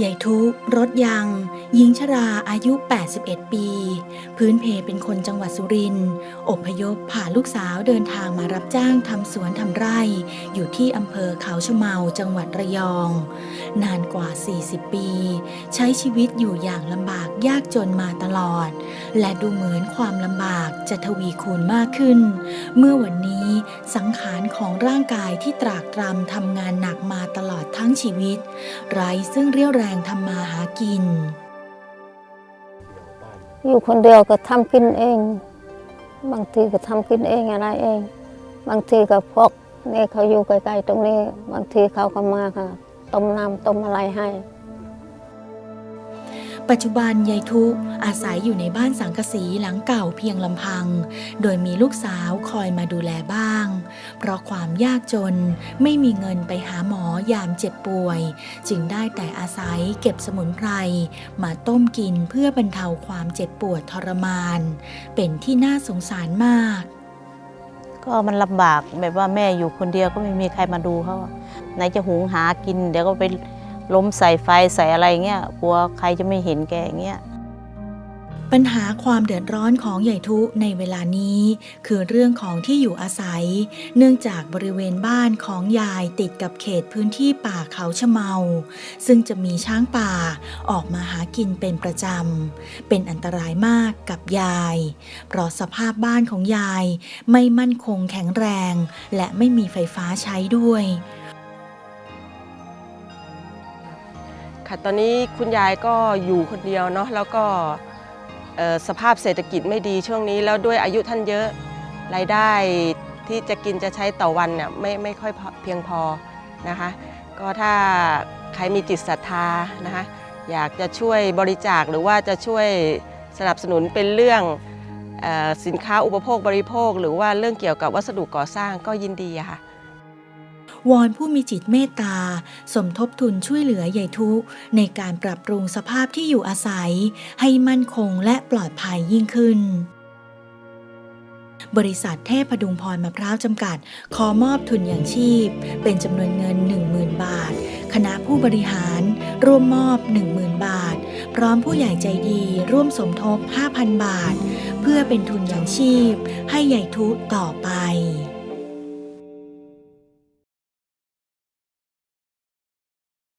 ใหญ่ทุรถยังหญิงชราอายุ 81 ปี พื้นเพเป็นคนจังหวัดสุรินทร์อพยพผ่าลูกสาวเดินทางมารับจ้างทำสวนทำไร่ อยู่ที่อำเภอเขาชะเมาจังหวัดระยอง นาน กว่า 40 ปี ใช้ชีวิตอยู่อย่างลำบากยากจนมาตลอด และดูเหมือนความลำบากจะทวีคูณมากขึ้น เมื่อวันนี้สังขารของร่างกายที่ตรากตรำทำงานหนักมาตลอดทั้งชีวิต ไร้ซึ่งเรี่ยวแรงทำมาหากิน อยู่คนเดียวก็ทำกินเอง บางทีก็ทำกินเองอะไรเอง บางทีก็พกนี่เขาอยู่ใกล้ๆตรงนี้ บางทีเขาก็มาค่ะ ต้มน้ำต้มอะไรให้ ปัจจุบันยายทุกอาศัยอยู่ในบ้านสังกะสีหลังเก่าเพียงลำพัง โดยมีลูกสาวคอยมาดูแลบ้าง เพราะความยากจนไม่มีเงินไปหาหมอยามเจ็บป่วย จึงได้แต่อาศัยเก็บสมุนไพรมาต้มกินเพื่อบรรเทาความเจ็บปวดทรมาน เป็นที่น่าสงสารมาก ก็มันลำบากแบบว่าแม่อยู่คนเดียวก็ไม่มีใครมาดูเขาไหนจะหุงหากิน เดี๋ยวก็ไปล้มใส่ไฟใส่อะไรเงี้ยกลัวใครจะไม่เห็นแกอย่างเงี้ย ปัญหาความเดือดร้อนของใหญ่ทุในเวลานี้ คือเรื่องของที่อยู่อาศัย เนื่องจากบริเวณบ้านของยายติดกับเขตพื้นที่ป่าเขาชะเมา ซึ่งจะมีช้างป่าออกมาหากินเป็นประจำ เป็นอันตรายมากกับยาย เพราะสภาพบ้านของยายไม่มั่นคงแข็งแรง และไม่มีไฟฟ้าใช้ด้วยค่ะตอนนี้คุณยายก็อยู่คนเดียวเนาะแล้วก็ สภาพเศรษฐกิจไม่ดีช่วงนี้ แล้วด้วยอายุท่านเยอะรายได้ที่จะกินจะใช้ต่อวันเนี่ยไม่ไม่ค่อยเพียงพอนะคะ ก็ถ้าใครมีจิตศรัทธานะคะอยากจะช่วยบริจาคหรือว่าจะช่วยสนับสนุนเป็นเรื่องออสินค้าอุปโภคบริโภค หรือว่าเรื่องเกี่ยวกับวัสดุก่อสร้างก็ยินดีค่ะ วอนผู้มีจิตเมตตา สมทบทุนช่วยเหลือใหญ่ทุกในการปรับปรุงสภาพที่อยู่อาศัย ให้มั่นคงและปลอดภัยยิ่งขึ้นบริษัทเทพพดุงพรมะพร้าวจำกัด ขอมอบทุนอย่างชีพ เป็นจำนวนเงิน 10,000 บาท คณะผู้บริหาร ร่วมมอบ 10,000 บาท พร้อมผู้ใหญ่ใจดี ร่วมสมทบ 5,000 บาท เพื่อเป็นทุนอย่างชีพ ให้ใหญ่ทุต่อไป